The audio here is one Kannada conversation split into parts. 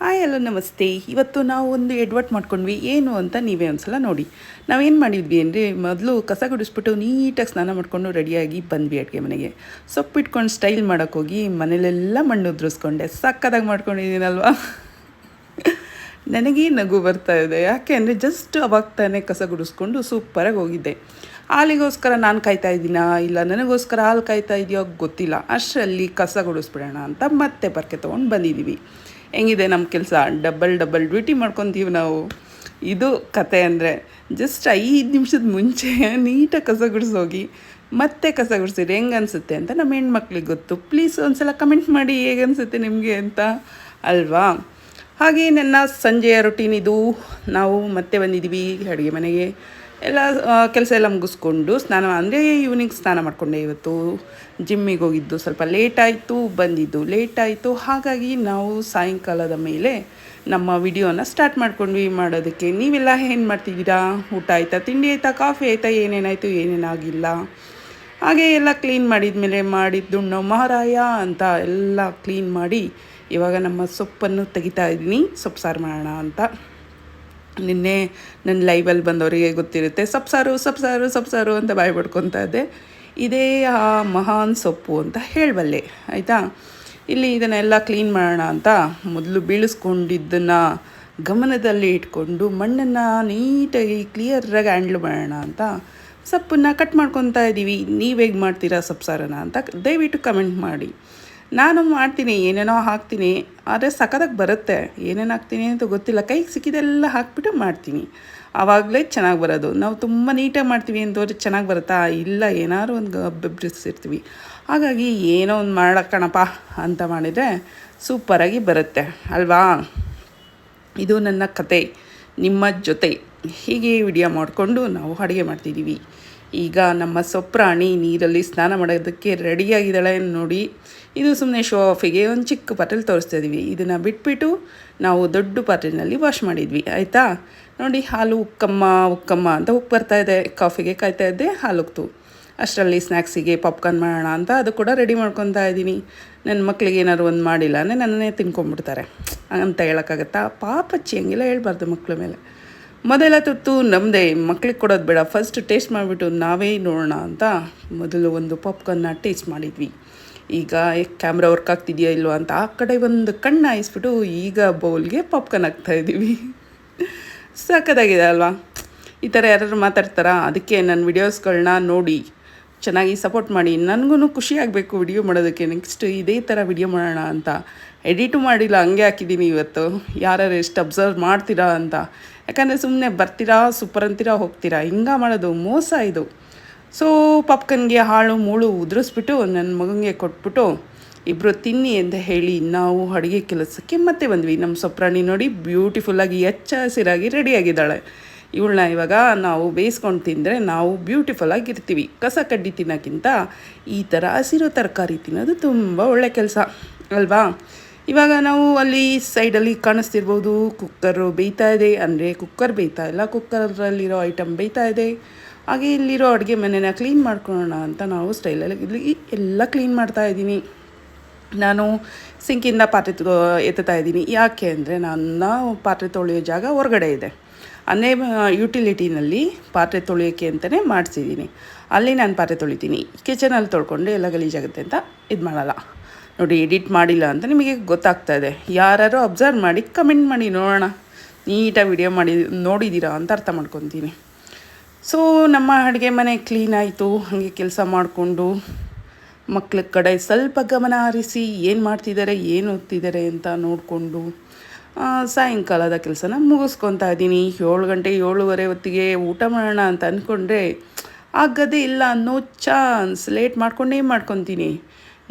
ಹಾಯ್, ಹಲೋ, ನಮಸ್ತೆ. ಇವತ್ತು ನಾವು ಒಂದು ಎಡ್ವರ್ಟ್ ಮಾಡ್ಕೊಂಡ್ವಿ. ಏನು ಅಂತ ನೀವೇ ಒಂದ್ಸಲ ನೋಡಿ. ನಾವೇನು ಮಾಡಿದ್ವಿ ಅಂದರೆ, ಮೊದಲು ಕಸ ಗುಡಿಸ್ಬಿಟ್ಟು ನೀಟಾಗಿ ಸ್ನಾನ ಮಾಡಿಕೊಂಡು ರೆಡಿಯಾಗಿ ಬಂದ್ವಿ ಅಡುಗೆ ಮನೆಗೆ. ಸೊಪ್ಪು ಇಟ್ಕೊಂಡು ಸ್ಟೈಲ್ ಮಾಡೋಕ್ಕೋಗಿ ಮನೇಲೆಲ್ಲ ಮಣ್ಣು ಉದ್ರಿಸ್ಕೊಂಡೆ. ಸಕ್ಕದಾಗಿ ಮಾಡ್ಕೊಂಡಿದ್ದೀನಲ್ವಾ? ನನಗೇ ನಗು ಬರ್ತಾ ಇದೆ. ಯಾಕೆ ಅಂದರೆ, ಜಸ್ಟ್ ಅವಾಗ ತಾನೇ ಕಸ ಗುಡಿಸ್ಕೊಂಡು ಸೂಪರಾಗಿ ಹೋಗಿದ್ದೆ. ಹಾಲಿಗೋಸ್ಕರ ನಾನು ಕಾಯ್ತಾ ಇದ್ದೀನಾ? ಇಲ್ಲ, ನನಗೋಸ್ಕರ ಹಾಲು ಕಾಯ್ತಾ ಇದೆಯೋ? ಗೊತ್ತಿಲ್ಲ. ಅಷ್ಟರಲ್ಲಿ ಕಸ ಗುಡಿಸ್ಬಿಡೋಣ ಅಂತ ಮತ್ತೆ ಪರ್ಕೆ ತೊಗೊಂಡು ಬಂದಿದ್ದೀವಿ. ಹೆಂಗಿದೆ ನಮ್ಮ ಕೆಲಸ? ಡಬಲ್ ಡಬಲ್ ಡ್ಯೂಟಿ ಮಾಡ್ಕೊತೀವಿ ನಾವು. ಇದು ಕತೆ ಅಂದರೆ ಜಸ್ಟ್ ಐದು ನಿಮಿಷದ ಮುಂಚೆ ನೀಟಾಗಿ ಕಸ ಗುಡಿಸೋಗಿ ಮತ್ತೆ ಕಸ ಗುಡಿಸಿದ್ರೆ ಹೆಂಗೆ ಅನಿಸುತ್ತೆ ಅಂತ ನಮ್ಮ ಹೆಣ್ಮಕ್ಳಿಗೆ ಗೊತ್ತು. ಪ್ಲೀಸ್ ಒಂದ್ಸಲ ಕಮೆಂಟ್ ಮಾಡಿ ಹೇಗೆ ಅನಿಸುತ್ತೆ ನಿಮಗೆ ಅಂತ. ಅಲ್ವಾ? ಹಾಗೆ ನನ್ನ ಸಂಜೆಯ ರೊಟೀನ್ ಇದು. ನಾವು ಮತ್ತೆ ಬಂದಿದ್ದೀವಿ ಅಡುಗೆ ಮನೆಗೆ. ಎಲ್ಲ ಕೆಲಸ ಎಲ್ಲ ಮುಗಿಸ್ಕೊಂಡು ಸ್ನಾನ ಅಂದರೆ ಈವ್ನಿಂಗ್ ಸ್ನಾನ ಮಾಡಿಕೊಂಡೆ ಇವತ್ತು. ಜಿಮ್ಮಿಗೆ ಹೋಗಿದ್ದು ಸ್ವಲ್ಪ ಲೇಟ್ ಆಯಿತು, ಬಂದಿದ್ದು ಲೇಟ್ ಆಯಿತು. ಹಾಗಾಗಿ ನಾವು ಸಾಯಂಕಾಲದ ಮೇಲೆ ನಮ್ಮ ವಿಡಿಯೋನ ಸ್ಟಾರ್ಟ್ ಮಾಡ್ಕೊಂಡ್ವಿ ಮಾಡೋದಕ್ಕೆ. ನೀವೆಲ್ಲ ಏನು ಮಾಡ್ತಿದ್ದೀರಾ? ಊಟ ಆಯಿತಾ? ತಿಂಡಿ ಆಯಿತಾ? ಕಾಫಿ ಆಯಿತಾ? ಏನೇನಾಯಿತು? ಏನೇನಾಗಿಲ್ಲ? ಹಾಗೆ ಎಲ್ಲ ಕ್ಲೀನ್ ಮಾಡಿದ ಮೇಲೆ ಮಾಡಿದ್ದು ನಾವು ಮಹಾರಾಯ ಅಂತ ಎಲ್ಲ ಕ್ಲೀನ್ ಮಾಡಿ ಇವಾಗ ನಮ್ಮ ಸೊಪ್ಪನ್ನು ತೆಗಿತಾ ಇದ್ದೀನಿ. ಸೊಪ್ಪು ಸಾರು ಮಾಡೋಣ ಅಂತ. ನಿನ್ನೆ ನನ್ನ ಲೈವಲ್ಲಿ ಬಂದವರಿಗೆ ಗೊತ್ತಿರುತ್ತೆ ಸೊಪ್ಸಾರು ಸೊಪ್ಸಾರು ಸೊಪ್ಸಾರು ಅಂತ ಬಾಯಿ ಪಡ್ಕೊತಾ ಇದ್ದೆ. ಇದೇ ಆ ಮಹಾನ್ ಸೊಪ್ಪು ಅಂತ ಹೇಳಬಲ್ಲೆ, ಆಯಿತಾ? ಇಲ್ಲಿ ಇದನ್ನೆಲ್ಲ ಕ್ಲೀನ್ ಮಾಡೋಣ ಅಂತ ಮೊದಲು ಬೀಳಿಸ್ಕೊಂಡಿದ್ದನ್ನು ಗಮನದಲ್ಲಿ ಇಟ್ಕೊಂಡು ಮಣ್ಣನ್ನು ನೀಟಾಗಿ ಕ್ಲಿಯರಾಗಿ ಹ್ಯಾಂಡ್ಲ್ ಮಾಡೋಣ ಅಂತ ಸೊಪ್ಪನ್ನು ಕಟ್ ಮಾಡ್ಕೊತಾ ಇದ್ದೀವಿ ನೀವು ಹೇಗೆ ಮಾಡ್ತೀರಾ ಸೊಪ್ಸಾರನ ಅಂತ ದಯವಿಟ್ಟು ಕಮೆಂಟ್ ಮಾಡಿ. ನಾನು ಮಾಡ್ತೀನಿ, ಏನೇನೋ ಹಾಕ್ತೀನಿ, ಆದರೆ ಸಖತ್ತಾಗಿ ಬರುತ್ತೆ. ಏನೇನು ಹಾಕ್ತೀನಿ ಅಂತ ಗೊತ್ತಿಲ್ಲ. ಕೈಗೆ ಸಿಕ್ಕಿದೆಲ್ಲ ಹಾಕ್ಬಿಟ್ಟು ಮಾಡ್ತೀನಿ. ಆವಾಗಲೇ ಚೆನ್ನಾಗಿ ಬರೋದು. ನಾವು ತುಂಬ ನೀಟಾಗಿ ಮಾಡ್ತೀವಿ ಅಂತವ್ರೆ ಚೆನ್ನಾಗಿ ಬರುತ್ತಾ? ಇಲ್ಲ, ಏನಾದ್ರು ಒಂದು ಬೆಬ್ರಿಸಿರ್ತೀವಿ ಹಾಗಾಗಿ ಏನೋ ಒಂದು ಮಾಡೋಕ್ಕಣಪ್ಪ ಅಂತ ಮಾಡಿದರೆ ಸೂಪರಾಗಿ ಬರುತ್ತೆ. ಅಲ್ವಾ? ಇದು ನನ್ನ ಕತೆ, ನಿಮ್ಮ ಜೊತೆ. ಹೀಗೆ ವಿಡಿಯೋ ಮಾಡಿಕೊಂಡು ನಾವು ಅಡುಗೆ ಮಾಡ್ತಿದ್ದೀವಿ ಈಗ ನಮ್ಮ ಸೊಪ್ರಾಣಿ ನೀರಲ್ಲಿ ಸ್ನಾನ ಮಾಡೋದಕ್ಕೆ ರೆಡಿಯಾಗಿದ್ದಾಳೆ ನೋಡಿ. ಇದು ಸುಮ್ಮನೆ ಶೋ ಆಫಿಗೆ ಒಂದು ಚಿಕ್ಕ ಪಾತ್ರೆಲಿ ತೋರಿಸ್ತಾ ಇದ್ದೀವಿ. ಇದನ್ನು ಬಿಟ್ಬಿಟ್ಟು ನಾವು ದೊಡ್ಡ ಪಾತ್ರೆಯಲ್ಲಿ ವಾಶ್ ಮಾಡಿದ್ವಿ. ಆಯಿತಾ? ನೋಡಿ, ಹಾಲು ಉಕ್ಕಮ್ಮ ಉಕ್ಕಮ್ಮ ಅಂತ ಉಪ್ಪು ಬರ್ತಾ ಇದೆ. ಕಾಫಿಗೆ ಕಾಯ್ತಾ ಇದ್ದೆ, ಹಾಲು ಉಕ್ತು. ಅಷ್ಟರಲ್ಲಿ ಸ್ನ್ಯಾಕ್ಸಿಗೆ ಪಾಪ್ಕಾರ್ನ್ ಮಾಡೋಣ ಅಂತ ಅದು ಕೂಡ ರೆಡಿ ಮಾಡ್ಕೊತಾ ಇದ್ದೀನಿ. ನನ್ನ ಮಕ್ಕಳಿಗೆ ಏನಾದ್ರು ಒಂದು ಮಾಡಿಲ್ಲ ಅಂದರೆ ನನ್ನನ್ನೇ ತಿನ್ಕೊಂಡ್ಬಿಡ್ತಾರೆ. ಅಂತ ಹೇಳೋಕ್ಕಾಗತ್ತಾ? ಪಾಪಚ್ಚಿ ಹಂಗೆಲ್ಲ ಹೇಳ್ಬಾರ್ದು ಮಕ್ಕಳ ಮೇಲೆ. ಮೊದಲ ತುತ್ತು ನಮ್ಮದೇ ಮಕ್ಳಿಗೆ ಕೊಡೋದು ಬೇಡ. ಫಸ್ಟ್ ಟೇಸ್ಟ್ ಮಾಡಿಬಿಟ್ಟು ನಾವೇ ನೋಡೋಣ ಅಂತ ಮೊದಲು ಒಂದು ಪಾಪ್ಕಾರ್ನ್ನ ಟೇಸ್ಟ್ ಮಾಡಿದ್ವಿ. ಈಗ ಕ್ಯಾಮ್ರಾ ವರ್ಕ್ ಆಗ್ತಿದೆಯಾ ಇಲ್ವೋ ಅಂತ ಆ ಕಡೆ ಒಂದು ಕಣ್ಣು ಹಾಯಿಸ್ಬಿಟ್ಟು ಈಗ ಬೌಲ್ಗೆ ಪಾಪ್ಕಾರ್ನ್ ಹಾಕ್ತಾಯಿದ್ದೀವಿ ಸಾಕದಾಗಿದೆ ಅಲ್ವಾ? ಈ ಥರ ಯಾರಾದ್ರು ಮಾತಾಡ್ತಾರಾ? ಅದಕ್ಕೆ ನನ್ನ ವಿಡಿಯೋಸ್ಗಳನ್ನ ನೋಡಿ ಚೆನ್ನಾಗಿ ಸಪೋರ್ಟ್ ಮಾಡಿ. ನನಗೂ ಖುಷಿ ಆಗಬೇಕು ವಿಡಿಯೋ ಮಾಡೋದಕ್ಕೆ. ನೆಕ್ಸ್ಟ್ ಇದೇ ಥರ ವಿಡಿಯೋ ಮಾಡೋಣ ಅಂತ. ಎಡಿಟು ಮಾಡಿಲ್ಲ, ಹಂಗೆ ಹಾಕಿದ್ದೀನಿ ಇವತ್ತು. ಯಾರ್ಯಾರು ಎಷ್ಟು ಅಬ್ಸರ್ವ್ ಮಾಡ್ತೀರಾ ಅಂತ. ಯಾಕಂದರೆ ಸುಮ್ಮನೆ ಬರ್ತೀರಾ ಸೂಪರ್ ಅಂತೀರಾ, ಹೋಗ್ತೀರಾ? ಹಿಂಗೆ ಮಾಡೋದು ಮೋಸ ಇದು. ಸೊ ಪಾಪ್ಕನ್ಗೆ ಹಾಳು ಮೂಳು ಉದುರಿಸ್ಬಿಟ್ಟು ನನ್ನ ಮಗನಿಗೆ ಕೊಟ್ಬಿಟ್ಟು ಇಬ್ಬರು ತಿನ್ನಿ ಅಂತ ಹೇಳಿ, ನಾವು ಅಡುಗೆ ಕೆಲಸಕ್ಕೆ ಮತ್ತೆ ಬಂದ್ವಿ. ನಮ್ಮ ಸೊಪ್ರಾಣಿ ನೋಡಿ ಬ್ಯೂಟಿಫುಲ್ಲಾಗಿ ಹೆಚ್ಚ ಹಸಿರಾಗಿ ರೆಡಿಯಾಗಿದ್ದಾಳೆ ಇವಳನ್ನ ಇವಾಗ ನಾವು ಬೇಯಿಸ್ಕೊಂಡು ತಿಂದರೆ ನಾವು ಬ್ಯೂಟಿಫುಲ್ಲಾಗಿ ಇರ್ತೀವಿ ಕಸ ಕಡ್ಡಿ ತಿನ್ನೋಕ್ಕಿಂತ ಈ ಥರ ಹಸಿರು ತರಕಾರಿ ತಿನ್ನೋದು ತುಂಬ ಒಳ್ಳೆ ಕೆಲಸ, ಅಲ್ವಾ? ಇವಾಗ ನಾವು ಅಲ್ಲಿ ಸೈಡಲ್ಲಿ ಕಾಣಿಸ್ತಿರ್ಬೋದು ಕುಕ್ಕರು ಬೇಯ್ತಾ ಇದೆ. ಅಂದರೆ ಕುಕ್ಕರ್ ಬೇಯ್ತಾ ಇಲ್ಲ ಕುಕ್ಕರಲ್ಲಿರೋ ಐಟಮ್ ಬೇಯ್ತಾ ಇದೆ. ಹಾಗೆ ಇಲ್ಲಿರೋ ಅಡುಗೆ ಮನೆನ ಕ್ಲೀನ್ ಮಾಡ್ಕೊಳ್ಳೋಣ ಅಂತ ನಾವು ಸ್ಟೈಲಲ್ಲಿ ಇಲ್ಲಿ ಎಲ್ಲ ಕ್ಲೀನ್ ಮಾಡ್ತಾ ಇದ್ದೀನಿ. ನಾನು ಸಿಂಕಿಂದ ಪಾತ್ರೆ ಎತ್ತುತ್ತಾ ಇದ್ದೀನಿ. ಯಾಕೆ ಅಂದರೆ ನನ್ನ ಪಾತ್ರೆ ತೊಳೆಯೋ ಜಾಗ ಹೊರಗಡೆ ಇದೆ. ಅನ್ನೇ ಯುಟಿಲಿಟಿನಲ್ಲಿ ಪಾತ್ರೆ ತೊಳೆಯೋಕ್ಕೆ ಅಂತಲೇ ಮಾಡಿಸಿದ್ದೀನಿ. ಅಲ್ಲಿ ನಾನು ಪಾತ್ರೆ ತೊಳಿತೀನಿ. ಕಿಚನಲ್ಲಿ ತೊಳ್ಕೊಂಡು ಎಲ್ಲ ಗಲೀಜಾಗುತ್ತೆ ಅಂತ ಇದು ಮಾಡಲ್ಲ. ನೋಡಿ, ಎಡಿಟ್ ಮಾಡಿಲ್ಲ ಅಂತ ನಿಮಗೆ ಗೊತ್ತಾಗ್ತಾ ಇದೆ. ಯಾರು ಅಬ್ಸರ್ವ್ ಮಾಡಿ ಕಮೆಂಟ್ ಮಾಡಿ ನೋಡೋಣ. ನೀಟಾಗಿ ವಿಡಿಯೋ ಮಾಡಿ ನೋಡಿದ್ದೀರಾ ಅಂತ ಅರ್ಥ ಮಾಡ್ಕೊತೀನಿ. ಸೊ, ನಮ್ಮ ಅಡುಗೆ ಮನೆ ಕ್ಲೀನ್ ಆಯಿತು. ಹಾಗೆ ಕೆಲಸ ಮಾಡಿಕೊಂಡು ಮಕ್ಳ ಕಡೆ ಸ್ವಲ್ಪ ಗಮನ ಹರಿಸಿ ಏನು ಮಾಡ್ತಿದ್ದಾರೆ, ಏನು ಓದ್ತಿದ್ದಾರೆ ಅಂತ ನೋಡಿಕೊಂಡು ಸಾಯಂಕಾಲದ ಕೆಲಸನ ಮುಗಿಸ್ಕೊತಾ ಇದ್ದೀನಿ. ಏಳು ಗಂಟೆ, ಏಳುವರೆ ಹೊತ್ತಿಗೆ ಊಟ ಮಾಡೋಣ ಅಂತ ಅಂದ್ಕೊಂಡ್ರೆ ಆಗದೇ ಇಲ್ಲ ಅನ್ನೋ ಚಾನ್ಸ್. ಲೇಟ್ ಮಾಡ್ಕೊಂಡೇ ಮಾಡ್ಕೊತೀನಿ.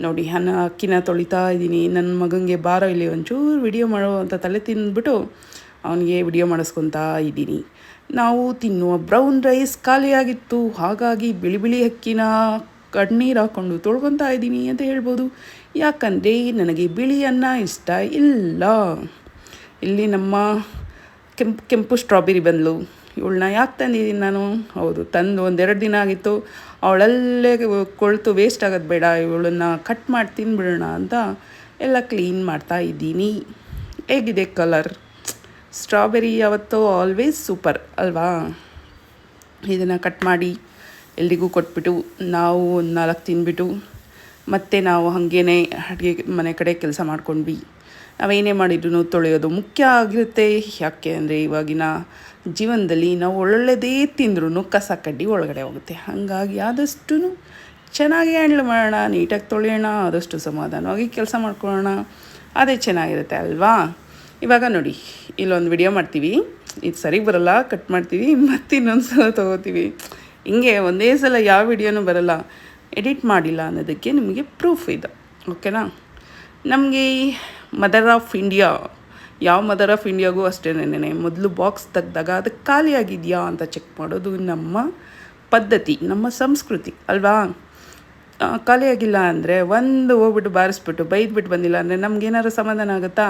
ನೋಡಿ ಅನ್ನ ಅಕ್ಕಿನ ತೊಳಿತಾ ಇದ್ದೀನಿ. ನನ್ನ ಮಗನಿಗೆ ಬಾರೋ ಇಲ್ಲಿ ಒಂಚೂರು ವಿಡಿಯೋ ಮಾಡೋ ಅಂತ ತಲೆ ತಿಂದ್ಬಿಟ್ಟು ಅವನಿಗೆ ವಿಡಿಯೋ ಮಾಡಿಸ್ಕೊತಾ ಇದ್ದೀನಿ. ನಾವು ತಿನ್ನುವ ಬ್ರೌನ್ ರೈಸ್ ಖಾಲಿಯಾಗಿತ್ತು ಹಾಗಾಗಿ ಬಿಳಿ ಬಿಳಿ ಅಕ್ಕಿನ ಕಣ್ಣೀರು ಹಾಕ್ಕೊಂಡು ತೊಳ್ಕೊತಾ ಇದ್ದೀನಿ ಅಂತ ಹೇಳ್ಬೋದು. ಯಾಕಂದರೆ ನನಗೆ ಬಿಳಿ ಅನ್ನ ಇಷ್ಟ ಇಲ್ಲ. ಇಲ್ಲಿ ನಮ್ಮ ಕೆಂಪು ಕೆಂಪು ಸ್ಟ್ರಾಬೆರಿ ಬಂದಳು ಇವಳನ್ನ ಯಾಕೆ ತಂದಿದ್ದೀನಿ ನಾನು? ಹೌದು, ತಂದು ಒಂದೆರಡು ದಿನ ಆಗಿತ್ತು. ಅವಳಲ್ಲೇ ಕೊಳ್ತು ವೇಸ್ಟ್ ಆಗೋದು ಬೇಡ, ಇವಳನ್ನ ಕಟ್ ಮಾಡಿ ತಿನ್ಬಿಡೋಣ ಅಂತ ಎಲ್ಲ ಕ್ಲೀನ್ ಮಾಡ್ತಾ ಇದ್ದೀನಿ. ಹೇಗಿದೆ ಕಲರ್ ಸ್ಟ್ರಾಬೆರಿ ಯಾವತ್ತೂ ಆಲ್ವೇಸ್ ಸೂಪರ್ ಅಲ್ವಾ? ಇದನ್ನು ಕಟ್ ಮಾಡಿ ಎಲ್ರಿಗೂ ಕೊಟ್ಬಿಟ್ಟು ನಾವು ಒಂದು ನಾಲ್ಕು ತಿನ್ಬಿಟ್ಟು ಮತ್ತೆ ನಾವು ಹಾಗೇ ಅಡುಗೆ ಮನೆ ಕಡೆ ಕೆಲಸ ಮಾಡ್ಕೊಂಡ್ವಿ. ನಾವೇನೇ ಮಾಡಿದ್ರು ತೊಳೆಯೋದು ಮುಖ್ಯ ಆಗಿರುತ್ತೆ. ಯಾಕೆ ಅಂದರೆ ಇವಾಗಿನ ಜೀವನದಲ್ಲಿ ನಾವು ಒಳ್ಳೊಳ್ಳೆದೇ ತಿಂದ್ರೂ ಕಸ ಕಡ್ಡಿ ಒಳಗಡೆ ಹೋಗುತ್ತೆ. ಹಾಗಾಗಿ ಆದಷ್ಟು ಚೆನ್ನಾಗಿ ಹ್ಯಾಂಡ್ಲ್ ಮಾಡೋಣ, ನೀಟಾಗಿ ತೊಳೆಯೋಣ, ಆದಷ್ಟು ಸಮಾಧಾನವಾಗಿ ಕೆಲಸ ಮಾಡ್ಕೊಳ್ಳೋಣ, ಅದೇ ಚೆನ್ನಾಗಿರುತ್ತೆ ಅಲ್ವಾ? ಇವಾಗ ನೋಡಿ, ಇಲ್ಲೊಂದು ವಿಡಿಯೋ ಮಾಡ್ತೀವಿ. ಇದು ಸರಿ ಬರಲ್ಲ ಕಟ್ ಮಾಡ್ತೀವಿ ಮತ್ತೆ ಇನ್ನೊಂದು ಸಲ ತೊಗೋತೀವಿ. ಹಿಂಗೆ ಒಂದೇ ಸಲ ಯಾವ ವಿಡಿಯೋನೂ ಬರಲ್ಲ. ಎಡಿಟ್ ಮಾಡಿಲ್ಲ ಅನ್ನೋದಕ್ಕೆ ನಿಮಗೆ ಪ್ರೂಫ್ ಇದೆ. ಓಕೆನಾ ನಮಗೆ ಮದರ್ ಆಫ್ ಇಂಡಿಯಾ ಯಾವ ಮದರ್ ಆಫ್ ಇಂಡಿಯಾಗೂ ಅಷ್ಟೇನೆ ಮೊದಲು ಬಾಕ್ಸ್ ತೆಗ್ದಾಗ ಅದು ಖಾಲಿಯಾಗಿದೆಯಾ ಅಂತ ಚೆಕ್ ಮಾಡೋದು ನಮ್ಮ ಪದ್ಧತಿ, ನಮ್ಮ ಸಂಸ್ಕೃತಿ, ಅಲ್ವಾ? ಖಾಲಿಯಾಗಿಲ್ಲ ಅಂದರೆ ಒಂದು ಹೋಗ್ಬಿಟ್ಟು ಬಾರಿಸ್ಬಿಟ್ಟು, ಬೈದ್ಬಿಟ್ಟು ಬಂದಿಲ್ಲ ಅಂದರೆ ನಮಗೇನಾರು ಸಮಾಧಾನ ಆಗುತ್ತಾ?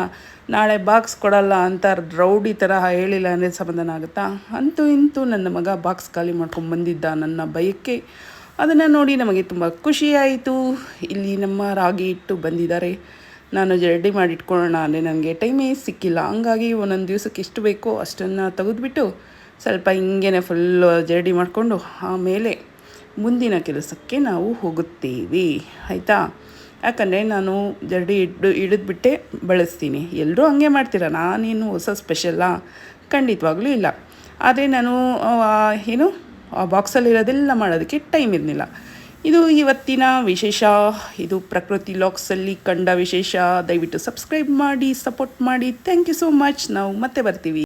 ನಾಳೆ ಬಾಕ್ಸ್ ಕೊಡಲ್ಲ ಅಂತ ರೌಡಿ ಥರ ಹೇಳಿಲ್ಲ ಅಂದರೆ ಸಮಾಧಾನ ಆಗುತ್ತಾ? ಅಂತೂ ಇಂತೂ ನನ್ನ ಮಗ ಬಾಕ್ಸ್ ಖಾಲಿ ಮಾಡ್ಕೊಂಡು ಬಂದಿದ್ದ ನನ್ನ ಭಯಕ್ಕೆ ಅದನ್ನು ನೋಡಿ ನಮಗೆ ತುಂಬ ಖುಷಿಯಾಯಿತು ಇಲ್ಲಿ ನಮ್ಮ ರಾಗಿ ಇಟ್ಟು ಬಂದಿದ್ದಾರೆ. ನಾನು ರೆಡಿ ಮಾಡಿ ಇಟ್ಕೊಳ್ಳೋಣ ಅಂದರೆ ನನಗೆ ಟೈಮೇ ಸಿಕ್ಕಿಲ್ಲ. ಹಂಗಾಗಿ ಒಂದೊಂದು ದಿವಸಕ್ಕೆ ಎಷ್ಟು ಬೇಕೋ ಅಷ್ಟನ್ನು ತೆಗೆದುಬಿಟ್ಟು ಸ್ವಲ್ಪ ಹಿಂಗೇನೆ ಫುಲ್ಲು ಜರಡಿ ಮಾಡಿಕೊಂಡು ಆಮೇಲೆ ಮುಂದಿನ ಕೆಲಸಕ್ಕೆ ನಾವು ಹೋಗುತ್ತೇವೆ. ಆಯಿತಾ? ಯಾಕಂದರೆ ನಾನು ಜರಡಿ ಇಟ್ಟು ಹಿಡಿದ್ಬಿಟ್ಟೆ ಬಳಸ್ತೀನಿ. ಎಲ್ಲರೂ ಹಂಗೆ ಮಾಡ್ತೀರ? ನಾನೇನು ಹೊಸ ಸ್ಪೆಷಲ್ಲಾ ಖಂಡಿತವಾಗ್ಲೂ ಇಲ್ಲ. ಆದರೆ ನಾನು ಏನು, ಆ ಬಾಕ್ಸಲ್ಲಿರೋದೆಲ್ಲ ಮಾಡೋದಕ್ಕೆ ಟೈಮ್ ಇರಲಿಲ್ಲ. ಇದು ಇವತ್ತಿನ ವಿಶೇಷ. ಇದು ಪ್ರಕೃತಿ ಲಾಕ್ಸಲ್ಲಿ ಕಂಡ ವಿಶೇಷ. ದಯವಿಟ್ಟು ಸಬ್ಸ್ಕ್ರೈಬ್ ಮಾಡಿ, ಸಪೋರ್ಟ್ ಮಾಡಿ. Thank you so much. ನಾವು ಮತ್ತೆ ಬರ್ತೀವಿ.